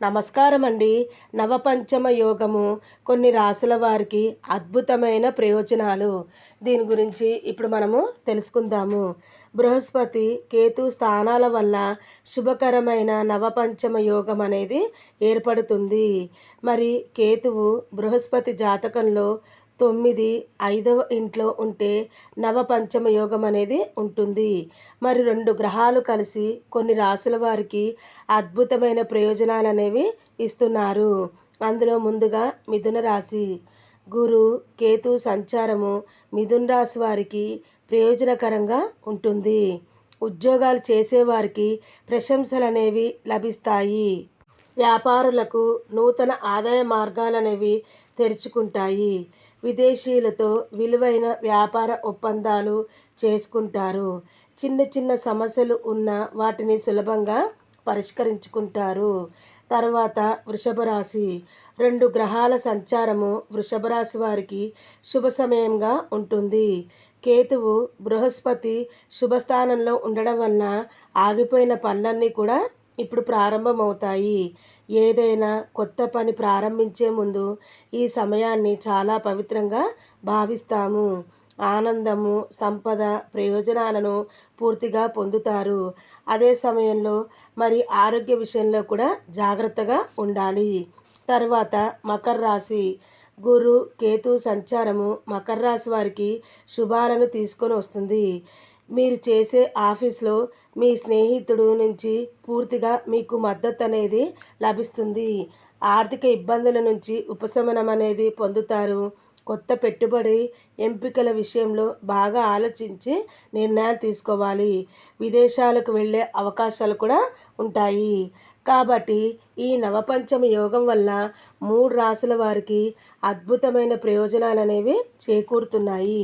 నమస్కారం అండి నవపంచమ యోగము కొన్ని రాసుల వారికి అద్భుతమైన ప్రయోజనాలు. దీని గురించి ఇప్పుడు మనము తెలుసుకుందాము. బృహస్పతి కేతు స్థానాల వల్ల శుభకరమైన నవపంచమ యోగం అనేది ఏర్పడుతుంది. మరి కేతువు బృహస్పతి జాతకంలో తొమ్మిది ఐదవ ఇంట్లో ఉంటే నవపంచమ యోగం అనేది ఉంటుంది. మరి రెండు గ్రహాలు కలిసి కొన్ని రాసుల వారికి అద్భుతమైన ప్రయోజనాలు అనేవి ఇస్తున్నారు. అందులో ముందుగా మిథున రాశి. గురు కేతు సంచారము మిథున రాశి వారికి ప్రయోజనకరంగా ఉంటుంది. ఉద్యోగాలు చేసేవారికి ప్రశంసలు అనేవి లభిస్తాయి. వ్యాపారులకు నూతన ఆదాయ మార్గాలనేవి తెరుచుకుంటాయి. విదేశీయులతో విలువైన వ్యాపార ఒప్పందాలు చేసుకుంటారు. చిన్న చిన్న సమస్యలు ఉన్న వాటిని సులభంగా పరిష్కరించుకుంటారు. తర్వాత వృషభ రాశి. రెండు గ్రహాల సంచారము వృషభ రాశి వారికి శుభ సమయంగా ఉంటుంది. కేతువు బృహస్పతి శుభస్థానంలో ఉండడం వలన ఆగిపోయిన పనులన్నీ కూడా ఇప్పుడు ప్రారంభమవుతాయి. ఏదైనా కొత్త పని ప్రారంభించే ముందు ఈ సమయాన్ని చాలా పవిత్రంగా భావిస్తాము. ఆనందము సంపద ప్రయోజనాలను పూర్తిగా పొందుతారు. అదే సమయంలో మరి ఆరోగ్య విషయంలో కూడా జాగ్రత్తగా ఉండాలి. తర్వాత మకర రాశి. గురు కేతు సంచారము మకర రాశి వారికి శుభాలను తీసుకొని వస్తుంది. మీరు చేసే ఆఫీస్లో మీ స్నేహితుడు నుంచి పూర్తిగా మీకు మద్దతు అనేది లభిస్తుంది. ఆర్థిక ఇబ్బందుల నుంచి ఉపశమనం అనేది పొందుతారు. కొత్త పెట్టుబడి ఎంపికల విషయంలో బాగా ఆలోచించి నిర్ణయాలు తీసుకోవాలి. విదేశాలకు వెళ్ళే అవకాశాలు కూడా ఉంటాయి. కాబట్టి ఈ నవపంచమ యోగం వల్ల మూడు రాసుల వారికి అద్భుతమైన ప్రయోజనాలు అనేవి చేకూరుతున్నాయి.